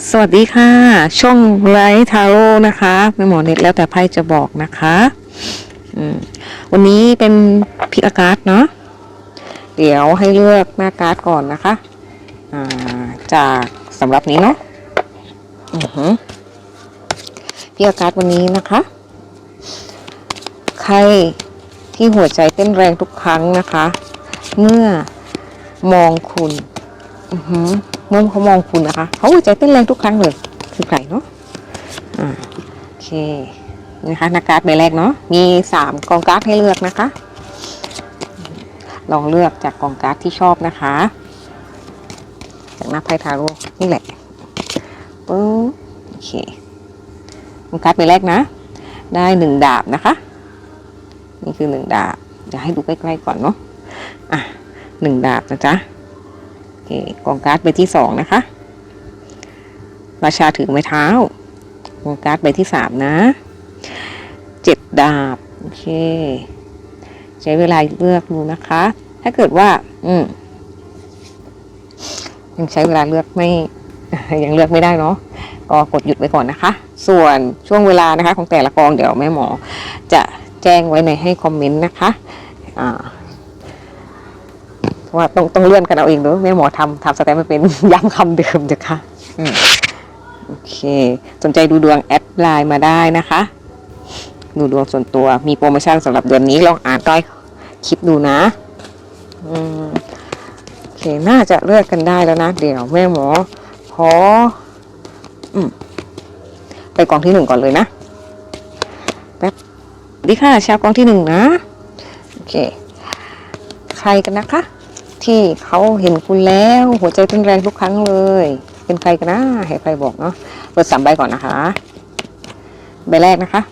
สวัสดีค่ะ ช่องไลท์ทาโร่นะคะแม่หมอเน็ตแล้วแต่ไพ่จะบอกนะคะวันนี้เป็นพิกอาการ์ดเนาะเดี๋ยวให้เลือกหน้าการ์ดก่อนนะคะจากสำหรับนี้เนาะพิกอาการ์ดวันนี้นะคะ ใครที่หัวใจเต้นแรงทุกครั้งนะคะ เมื่อมองคุณอือหือ เมื่อเขามองคุณนะคะเขาหัวใจเต้นแรงทุกครั้งเลยคือใครเนาะอ่าโอเคนะคะนาการ์ดใบแรกเนาะมีสามกองการ์ดให้เลือกนะคะ ลองเลือกจากกองการ์ดที่ชอบนะคะ จากหน้าไพ่ทาโร่นี่แหละปึ๊บโอเคกองการ์ดใบแรกนะ ได้หนึ่งดาบนะคะนี่คือหนึ่งดาบเดี๋ยวให้ดูใกล้ๆก่อนเนาะอะหนึ่งดาบนะจ๊ะ กองการ์ดใบที่สองนะคะ ราชาถือไม้เท้ากองการ์ดใบที่สามนะเจ็ดดาบโอเค ใช้เวลาเลือกดูนะคะ ถ้าเกิดว่า อืมยังใช้เวลาเลือกไม่ยังเลือกไม่ได้เนาะก็กดหยุดไว้ก่อนนะคะ ส่วนช่วงเวลานะคะ ของแต่ละกองเดี๋ยวแม่หมอ จะแจ้งไว้ในให้คอมเมนต์นะคะ อ่าเพราะ ว่าต้องต้องเลื่อนกันเอาเองเนอะแม่หมอทำทำสแตมป์ไม่เป็นย้ำคำเดิมเถอะค่ะโอเค สนใจดูดวงแอดไลน์มาได้นะคะ ดูดวงส่วนตัวมีโปรโมชั่นสำหรับเดือนนี้ลองอ่านใต้คลิปดูนะโอเคน่าจะเลือกกันได้แล้วนะ เดี๋ยวแม่หมอขออไปกองที่หนึ่งก่อนเลยนะแป๊บดีค่ะชาวกองที่หนึ่งนะ โอเค ใครกันนะคะ ที่เขาเห็นคุณแล้ว หัวใจเต้นแรงทุกครั้งเลย เป็นใครกันนะให้ใครบอกเนาะเปิดสามใบก่อนนะคะ ใบแรกนะคะ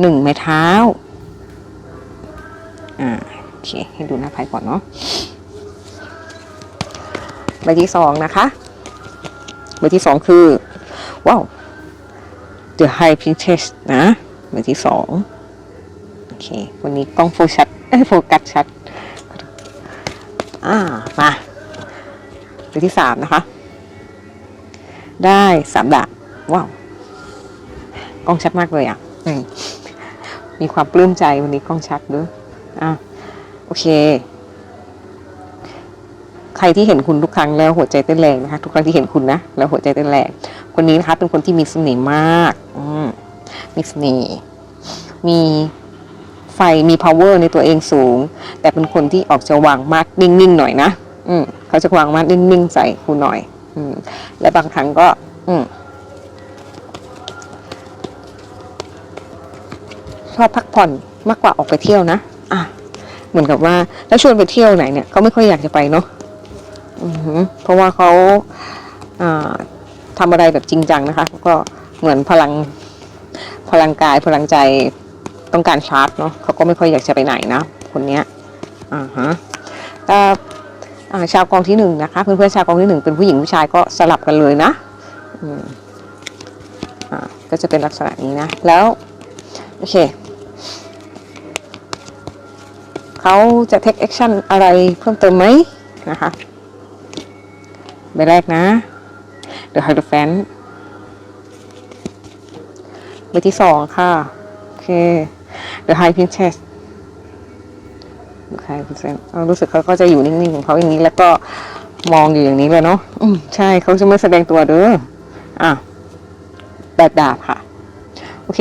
หนึ่งไม้เท้าอ่าโอเคให้ดูหน้าไพ่ก่อนเนาะใบที่สองนะคะ ใบที่สองคือ ว้าว The High Princess นะ ใบที่สองโอเค วันนี้กล้องโฟกัสเอ้ยโฟกัสชัด อ่ามาตัวที่สามนะคะ ได้สามดาบว้าวกล้องชัดมากเลยอะมมีความปลื้มใจวันนี้กล้องชัดด้วยอะโอเค ใครที่เห็นคุณทุกครั้งแล้วหัวใจเต้นแรงนะคะ ทุกครั้งที่เห็นคุณนะแล้วหัวใจเต้นแรงคนนี้นะคะเป็นคนที่มีเสน่ห์มาก อืมมีเสน่ห์มี ไฟมี power ในตัวเองสูง แต่เป็นคนที่ออกจะวางมากนิ่งๆหน่อยนะอืมเขาจะวางมากนิ่งๆใส่คุณหน่อย อืมและบางครั้งก็ อืมชอบพักผ่อนมากกว่าออกไปเที่ยวนะอะเหมือนกับว่าแล้วชวนไปเที่ยวไหนเนี่ยเขาไม่ค่อยอยากจะไปเนาะอือเพราะว่าเขาอ่าทำอะไรแบบจริงจังนะคะ ก็เหมือนพลังพลังกายพลังใจ ต้องการชาร์จเนาะเขาก็ไม่ค่อยอยากจะไปไหนนะ คนเนี้ยอ่าฮะแต่อาชาวกองที่หนึ่งนะคะเพื่อนๆชาวกองที่หนึ่งเป็นผู้หญิงผู้ชายก็สลับกันเลยนะอืมอ่าก็จะเป็นลักษณะนี้นะแล้วโอเคเขาจะ take action อะไรเพิ่มเติมไหมนะคะใบแรกนะ The Hierophant ใบที่สองค่ะ โอเค The High Princess The High Princess เอารู้สึกเขาก็จะอยู่นิ่งๆของเขาอย่างนี้ แล้วก็มองอยู่อย่างนี้เลยเนาะอืมใช่เขาจะไม่แสดงตัวเด้ออะแปดดาบค่ะ โอเค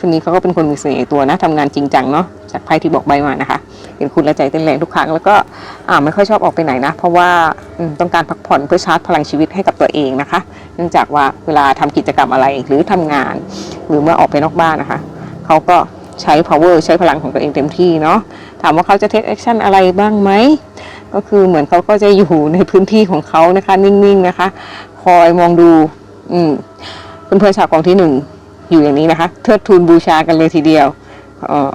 คนนี้เขาก็เป็นคนมีเสน่ห์ตัวนะทำงานจริงจังเนาะจากไพ่ที่บอกใบมานะคะ เห็นคุณและใจเต้นแรงทุกครั้งแล้วก็อ่าไม่ค่อยชอบออกไปไหนนะ เพราะว่าต้องการพักผ่อนเพื่อชาร์จพลังชีวิตให้กับตัวเองนะคะ เนื่องจากว่าเวลาทำกิจกรรมอะไรหรือทำงาน หรือเมื่อออกไปนอกบ้านนะคะเขาก็ใช้ power ใช้พลังของตัวเองเต็มที่เนาะถามว่าเขาจะ take action อะไรบ้างไหมก็คือเหมือนเขาก็จะอยู่ในพื้นที่ของเขานะคะนิ่งๆนะคะ คอยมองดูอืมเพื่อนๆชาวกองที่หนึ่ง อยู่อย่างนี้นะคะ เทิดทูนบูชากันเลยทีเดียวออ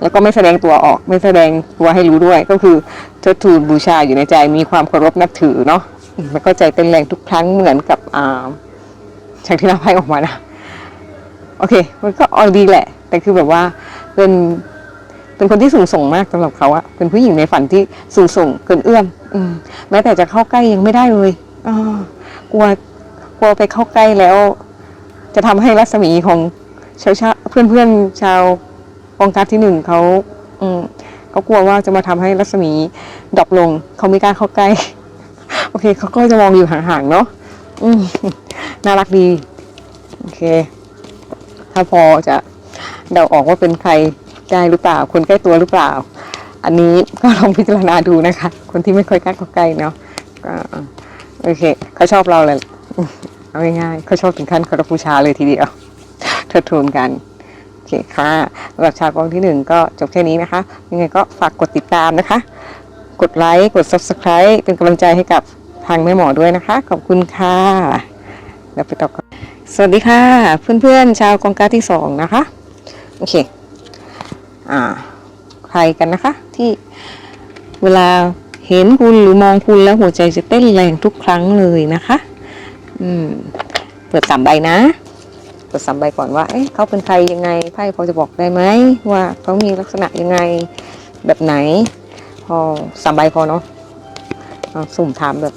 แล้วก็ไม่แสดงตัวออกไม่แสดงตัวให้รู้ด้วย ก็คือเทิดทูนบูชาอยู่ในใจมีความเคารพนับถือเนาะแล้วก็ใจเต้นแรงทุกครั้งเหมือนกับอ่าจากที่เราไพ่ออกมานะโอเค มันก็ออดีแหละ แต่คือแบบว่าเป็นเป็นคนที่สูงส่งมากสำหรับเขาอะเป็นผู้หญิงในฝันที่สูงส่งเกินเอื้อมอืมแม้แต่จะเข้าใกล้ยังไม่ได้เลยอกลัวกลัวไปเข้าใกล้แล้ว จะทำให้รัศมีของชาวชาเพื่อนเพื่อนๆชาวกองการที่หนึ่งเขาอืมเขากลัวว่าจะมาทำให้รัศมีดรอปลง เขาไม่กล้าเข้าใกล้ โอเคเขาก็จะมองอยู่ห่างๆเนาะอืมน่ารักดี โอเค ถ้าพอจะเดาออกว่าเป็นใครได้หรือเปล่า คนใกล้ตัวหรือเปล่า อันนี้ก็ลองพิจารณาดูนะคะ คนที่ไม่ค่อยกล้าเข้าใกล้เนาะก็โอเคเขาชอบเราเลย เอาง่ายๆเขาชอบถึงขั้นคารพบูชาเลยทีเดียวเทิดทูนกันโอเคค่ะสำหรับชาวกองที่หนึ่งก็จบแค่นี้นะคะ ยังไงก็ฝากกดติดตามนะคะ กดไลค์กด subscribe เป็นกำลังใจให้กับทางแม่หมอด้วยนะคะ ขอบคุณค่ะเดี๋ยวไปต่อกันสวัสดีค่ะเพื่อนๆชาวกองการที่สองนะคะโอเคอ่าใครกันนะคะที่เวลาเห็นคุณหรือมองคุณแล้วหัวใจจะเต้นแรงทุกครั้งเลยนะคะ อืม เปิดสามใบนะ เปิดสามใบก่อนว่า เอ๊ะเขาเป็นใครยังไง ไพ่พอจะบอกได้ไหมว่าเขามีลักษณะยังไง แบบไหน พอสามใบพอเนาะสุ่มถามแบบ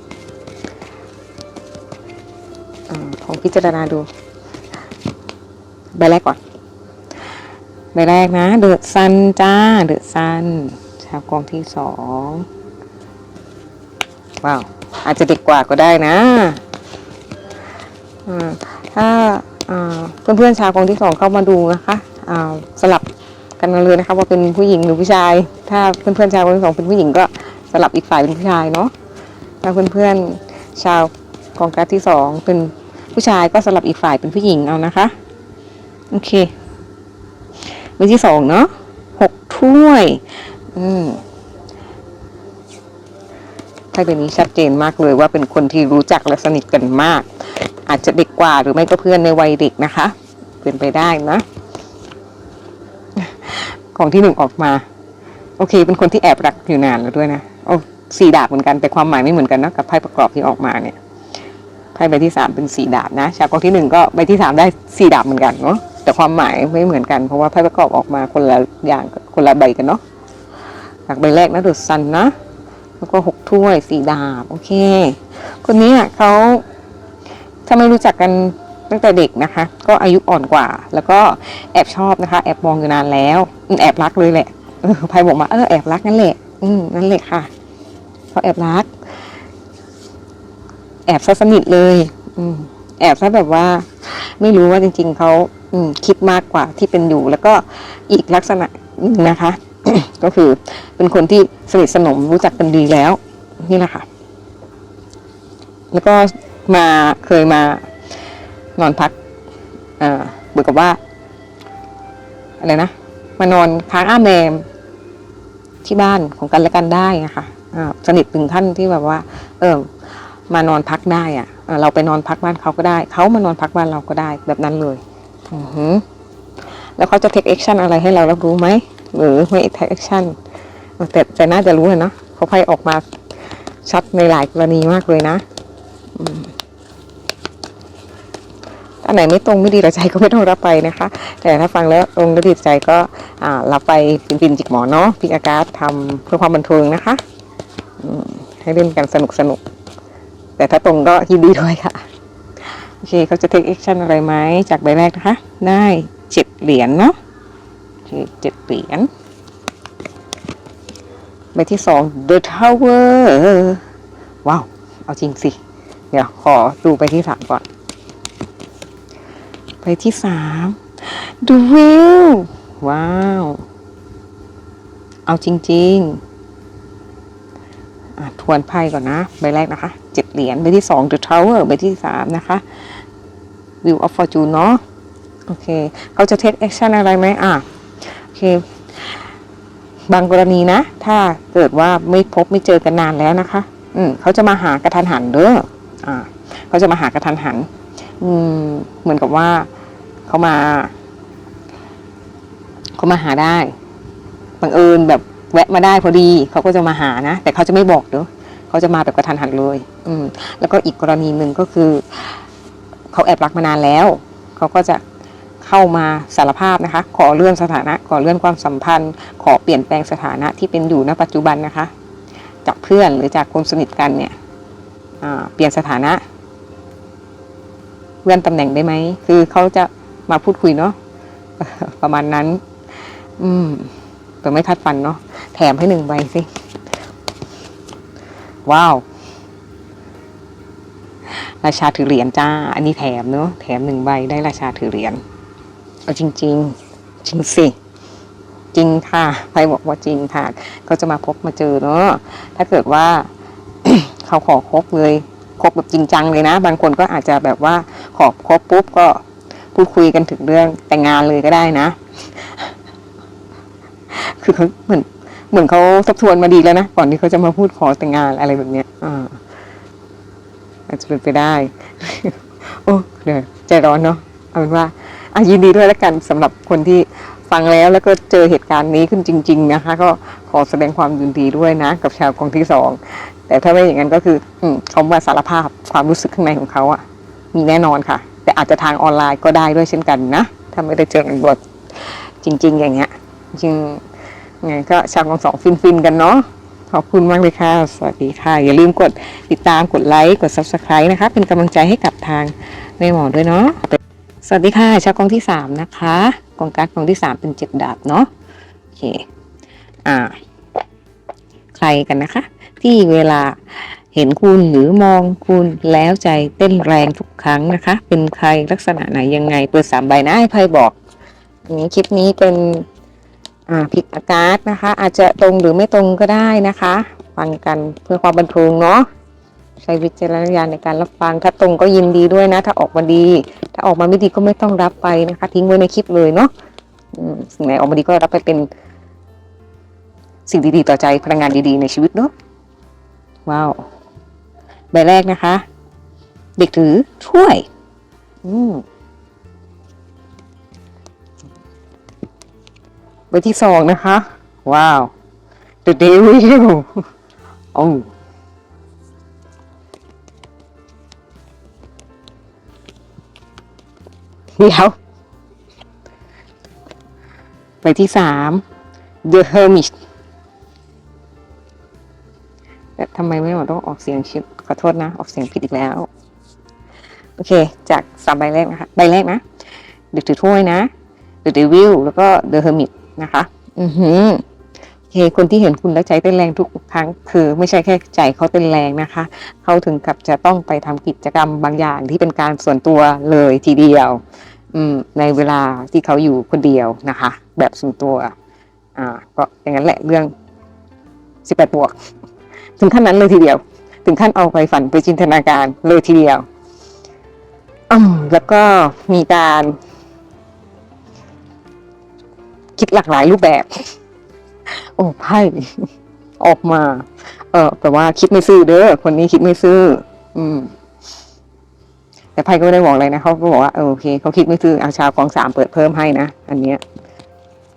อาลองพิจารณาดู ใบแรกก่อน ใบแรกนะ เดือะซันจ้า เดือะซัน ชาวกองที่สอง ว้าว อาจจะเด็กกว่าก็ได้นะ ถ้าอ่าเพื่อนๆชาวกองที่สองเข้ามาดูนะคะสลับกันเลยนะคะว่าเป็นผู้หญิงหรือผู้ชาย ถ้าเพื่อนๆชาวกองที่สองเป็นผู้หญิงก็สลับอีกฝ่ายเป็นผู้ชายเนาะถ้าเพื่อนๆชาวกองการดที่สองเป็นผู้ชายก็สลับอีกฝ่ายเป็นผู้หญิงเอานะคะโอเคใบที่สองเนาะหกถ้วยอืมไพ่ใบนี้ชัดเจนมากเลยว่าเป็นคนที่รู้จักและสนิทกันมาก อาจจะเด็กกว่าหรือไม่ก็เพื่อนในวัยเด็กนะคะ เป็นไปได้นะ ของที่หนึ่งออกมา โอเค เป็นคนที่แอบรักอยู่นานแล้วด้วยนะโอ้สี่ดาบเหมือนกันแต่ความหมายไม่เหมือนกันนะกับไพ่ประกอบที่ออกมาเนี่ยไพ่ใบที่สามเป็นสี่ดาบนะชาวกองที่หนึ่งก็ใบที่สามได้สี่ดาบเหมือนกันเนาะแต่ความหมายไม่เหมือนกันเพราะว่าไพ่ประกอบออกมาคนละอย่างคนละใบกันเนาะจากใบแรกนะดูดซันนะแล้วก็หกถ้วยสี่ดาบ โอเค คนนี้เขา ถ้าไม่รู้จักกันตั้งแต่เด็กนะคะ ก็อายุอ่อนกว่า แล้วก็แอบชอบนะคะ แอบมองอยู่นานแล้วแอบรักเลยแหละเออไพ่บอกมาเออแอบรักนั่นแหละ อืมนั่นแหละค่ะเขาแอบรัก แอบซะสนิทเลย อืมแอบซะแบบว่า ไม่รู้ว่าจริง ๆเขาอืมคิดมากกว่าที่เป็นอยู่ แล้วก็อีกลักษณะหนึ่งนะคะ ก็คือเป็นคนที่สนิทสนมรู้จักกันดีแล้ว นี่แหละค่ะ แล้วก็ มาเคยมานอนพักเหมือนกับว่าอะไรนะมานอนค้างอ้าแมมที่บ้านของกันและกันได้อะคะสนิทถึงขั้นที่แบบว่า เออมานอนพักได้อะเออเราไปนอนพักบ้านเขาก็ได้ เขามานอนพักบ้านเราก็ได้แบบนั้นเลยอือหือแล้วเขาจะ take action อะไรให้เรารับรู้ไหมหรือไม่ take action เออแต่แต่น่าจะรู้นะเพราะไพ่ออกมาชัดในหลายกรณีมากเลยนะ อืม อันไหนไม่ตรงไม่ดีต่อใจก็ไม่ต้องรับไปนะคะ แต่ถ้าฟังแล้วตรงและดีใจก็รับไปปินปินจิกหมอเนาะพิกอากาศทำเพื่อความบันเทิงนะคะให้เล่นกันสนุกสนุกแต่ถ้าตรงก็ยินดีด้วยค่ะ โอเคเขาจะ take action อะไรไหมจากใบแรกนะคะ ได้เจ็ดเหรียญเนาะโอเคเจ็ดเหรียญใบที่สอง the tower ว้าว เอาจริงสิ เดี๋ยวขอดูใบที่สามก่อน ใบที่สาม the wheel ว้าว เอาจริงๆอะทวนไพ่ก่อนนะ ใบแรกนะคะเจ็ดเหรียญใบที่สอง the tower ใบที่สามนะคะ view of fortune เนาะโอเค เขาจะ take action อะไรไหมอะโอเค บางกรณีนะ ถ้าเกิดว่าไม่พบไม่เจอกันนานแล้วนะคะ อืมเขาจะมาหากระทันหันเด้ออ่าเขาจะมาหากระทันหัน อืม เหมือนกับว่าเขามาเขามาหาได้บังเอิญแบบแวะมาได้พอดีเขาก็จะมาหานะแต่เขาจะไม่บอกเด้อเขาจะมาแบบกระทันหันเลย อืม แล้วก็อีกกรณีหนึ่งก็คือเขาแอบรักมานานแล้วเขาก็จะเข้ามาสารภาพนะคะ ขอเลื่อนสถานะ ขอเลื่อนความสัมพันธ์ ขอเปลี่ยนแปลงสถานะที่เป็นอยู่ณปัจจุบันนะคะ จากเพื่อนหรือจากคนสนิทกันเนี่ยเปลี่ยนสถานะ เลื่อนตำแหน่งได้ไหม คือเขาจะมาพูดคุยเนาะประมาณนั้น อืมแต่ไม่คาดฝันเนาะแถมให้หนึ่งใบสิ ว้าว ราชาถือเหรียญจ้า อันนี้แถมเนาะแถมหนึ่งใบได้ราชาถือเหรียญเอาจริง ๆ จริงสิจริงค่ะใครบอกว่าจริงค่ะเขาจะมาพบมาเจอเนาะถ้าเกิดว่าเขาขอคบเลยคบแบบจริงจังเลยนะ บางคนก็อาจจะแบบว่า ขอบครบปุ๊บก็พูดคุยกันถึงเรื่องแต่งงานเลยก็ได้นะ คือเขาเหมือนเหมือนเขาทบทวนมาดีแล้วนะก่อนที่เขาจะมาพูดขอแต่งงานอะไรแบบเนี้ยอ่าอาจจะเป็นไปได้ โอ้เดี๋ยวใจร้อนเนาะเอาเป็นว่าอะยินดีด้วยแล้วกันสำหรับคนที่ฟังแล้วแล้วก็เจอเหตุการณ์นี้ขึ้นจริง ๆ นะคะ ก็ขอแสดงความยินดีด้วยนะ กับชาวกองที่สองแต่ถ้าไม่อย่างนั้นก็คือ อืมเขามาสารภาพความรู้สึกข้างในของเขาอะ มีแน่นอนค่ะ แต่อาจจะทางออนไลน์ก็ได้ด้วยเช่นกันนะถ้าไม่ได้เจอกันบทจริง ๆ อย่างเงี้ยจริงไงก็ชาวกองสองฟินๆกันเนาะขอบคุณมากเลยค่ะ สวัสดีค่ะ อย่าลืมกดติดตามกดไลค์กด subscribe นะคะ เป็นกำลังใจให้กับทางแม่หมอด้วยเนาะสวัสดีค่ะ ชาวกองที่สามนะคะกองการกองที่สามเป็นเจ็ดดาบเนาะโอเคอ่า ใครกันนะคะ ที่เวลา เห็นคุณหรือมองคุณแล้วใจเต้นแรงทุกครั้งนะคะ เป็นใครลักษณะไหนยังไงเปิดสามใบนะให้ไพ่บอกอันนี้คลิปนี้เป็นอ่าผิดอากาศนะคะ อาจจะตรงหรือไม่ตรงก็ได้นะคะ ฟังกันเพื่อความบันเทิงเนาะใช้วิจารณญาณในการรับฟังถ้าตรงก็ยินดีด้วยนะ ถ้าออกมาดี ถ้าออกมาไม่ดีก็ไม่ต้องรับไปนะคะ ทิ้งไว้ในคลิปเลยเนาะอืมสิ่งไหนออกมาดีก็รับไปเป็น สิ่งดีๆต่อใจพลังงานดีๆในชีวิตเนาะว้าว ใบแรกนะคะ เด็กถือถ้วย อืมใบที่สองนะคะ ว้าว The Devil โอ้เดี๋ยวใบที่สาม The Hermit แต่ทำไมไม่หมอต้องออกเสียงชิดข อโทษนะ ออกเสียงผิดอีกแล้ว โอเค จากสามใบแรกนะคะ ใบแรกนะเด็กถือถ้วยนะ The Devil แล้วก็ The Hermit นะคะ อือหือโอเค คนที่เห็นคุณแล้วใจเต้นแรงทุกครั้ง คือไม่ใช่แค่ใจเขาเต้นแรงนะคะ เขาถึงกับจะต้องไปทำกิจกรรมบางอย่างที่เป็นการส่วนตัวเลยทีเดียว อืม ในเวลาที่เขาอยู่คนเดียวนะคะ แบบส่วนตัว อ่า ก็อย่างนั้นแหละเรื่องสิบแปดบวก ถึงขั้นนั้นเลยทีเดียว ถึงขั้นเอาไปฝันไปจินตนาการเลยทีเดียวอืมแล้วก็มีการ คิดหลากหลายรูปแบบ โอ้ไพ่ออกมา เออแต่ว่าคิดไม่ซื่อเด้อคนนี้คิดไม่ซื่อ อืม แต่ไพ่ก็ไม่ได้บอกอะไรนะเขาก็บอกว่าเออโอเคเขาคิดไม่ซื่ออาชาวกองสามเปิดเพิ่มให้นะอันเนี้ย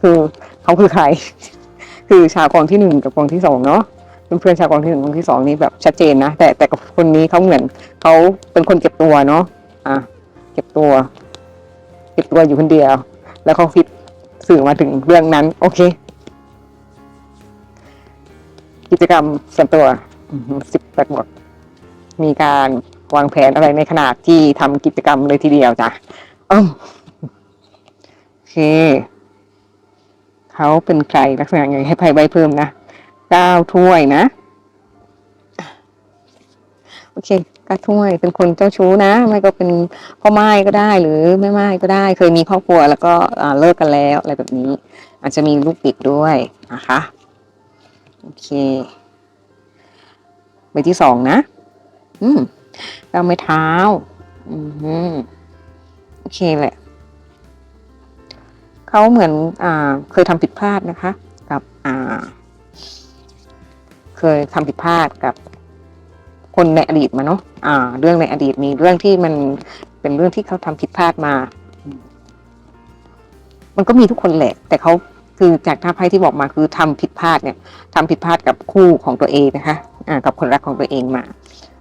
คือเขาคือใคร คือชาวกองที่หนึ่งกับกองที่สองเนาะ เพื่อนๆชาวกองที่หนึ่งกองที่สองนี่แบบชัดเจนนะ แต่แต่กับคนนี้เขาเหมือนเขาเป็นคนเก็บตัวเนาะอะเก็บตัว เก็บตัวอยู่คนเดียว แล้วเขาคิดสื่อมาถึงเรื่องนั้น โอเค กิจกรรมส่วนตัวสิบแปดบทมีการวางแผนอะไรในขนาดที่ทำกิจกรรมเลยทีเดียวจ้ะอ้อโอเค เขาเป็นใครลักษณะไงให้ไพ่ใบเพิ่มนะ เก้าถ้วยนะ โอเคเก้าถ้วยเป็นคนเจ้าชู้นะ ไม่ก็เป็นพ่อไม้ก็ได้หรือแม่ไม้ก็ได้ เคยมีครอบครัวแล้วก็เลิกกันแล้วอะไรแบบนี้ อาจจะมีลูกติดด้วยนะคะโอเคใบที่สองนะ อืมก้าไม้เท้า อืมโอเคแหละ เขาเหมือน อ่า เคยทำผิดพลาดนะคะ กับ อ่า เคยทำผิดพลาดกับคนในอดีตมาเนาะอ่า เรื่องในอดีตมีเรื่องที่มันเป็นเรื่องที่เขาทำผิดพลาดมา มันก็มีทุกคนแหละ แต่เขาคือจากท่าไพ่ที่บอกมาคือทำผิดพลาดเนี่ยทำผิดพลาดกับคู่ของตัวเองนะคะ อ่า กับคนรักของตัวเองมา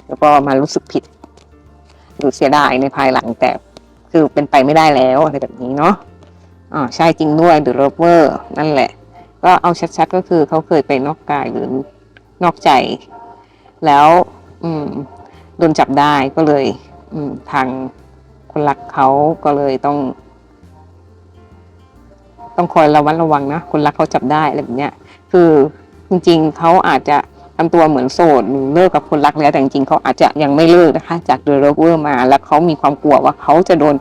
แล้วก็มารู้สึกผิดหรือเสียดายในภายหลังแต่คือเป็นไปไม่ได้แล้วอะไรแบบนี้เนาะอ่าใช่จริงด้วย The Lover นั่นแหละ ก็เอาชัดๆก็คือเขาเคยไปนอกกายหรือ นอกใจ แล้วอืมโดนจับได้ก็เลยอืมทางคนรักเขาก็เลยต้อง ต้องคอยระวัดระวังนะคนรักเขาจับได้อะไรแบบเนี้ย คือจริง ๆเขาอาจจะทำตัวเหมือนโสดหรือเลิกกับคนรักแล้วแต่จริงๆเขาอาจจะยังไม่เลิกนะคะ จากเดอะ o เวอร์มาแล้วเขามีความกลัวว่าเขาจะโดน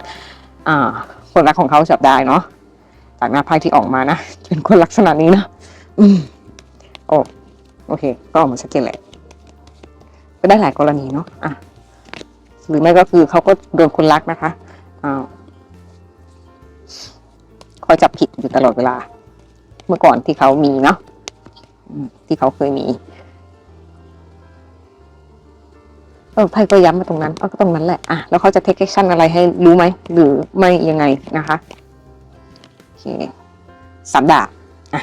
อ่าคนรักของเขาจับได้เนาะจากหน้าไพ่ที่ออกมานะเป็นคนลักษณะนี้นะอืมโอ้ โอเค ก็ออกมาชัดเจนแหละก็ได้หลายกรณีเนาะอะหรือไม่ก็คือเขาก็โดนคนรักนะคะอ่าคอยจับผิดอยู่ตลอดเวลา เมื่อก่อนที่เขามีเนาะที่เขาเคยมีเออไพ่ก็ย้ำมาตรงนั้นก็ตรงนั้นแหละอะแล้วเขาจะเทคแอคชั่นอะไรให้รู้ไหมหรือไม่ยังไงนะคะโอเคสามดาบอะ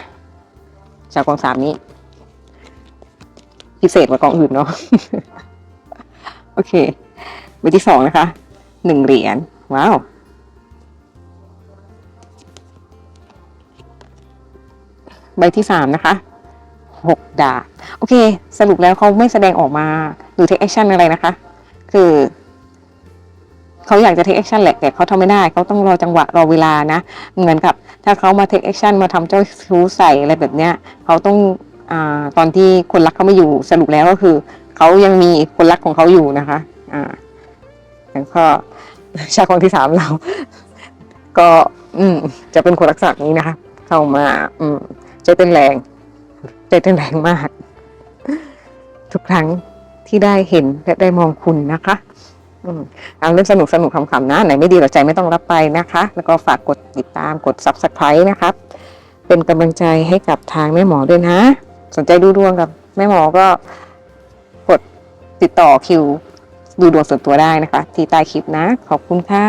จากกองสามนี้ พิเศษกว่ากองอื่นเนาะโอเคใบที่สองนะคะหนึ่งเหรียญว้าวใบที่สามนะคะหกดาบโอเค สรุปแล้วเขาไม่แสดงออกมาหรือ take action อะไรนะคะ คือเขาอยากจะ take action แหละแต่เขาทำไม่ได้เขาต้องรอจังหวะรอเวลานะ เหมือนกับ ถ้าเขามา take action มาทำเจ้าชู้ใส่อะไรแบบเนี้ยเขาต้อง อตอนที่คนรักเขาไม่อยู่สรุปแล้วก็คือเขายังมีคนรักของเขาอยู่นะคะอ่าแล้วก็ชาคนที่สามเรา ก็ อืม จะเป็นคนลักษณะนี้นะคะ เข้ามา อืมใจเต้นแรงใจเต้นแรงมาก ทุกครั้งที่ได้เห็นและได้มองคุณนะคะเอาเรื่องสนุกสนุกๆขำๆนะ ไหนไม่ดีหรอใจไม่ต้องรับไปนะคะ แล้วก็ฝากกดติดตามกด subscribe นะครับ เป็นกำลังใจให้กับทางแม่หมอด้วยนะ สนใจดูดวงกับแม่หมอก็กดติดต่อคิว ดูดวงส่วนตัวได้นะคะ ที่ใต้คลิปนะ ขอบคุณค่ะ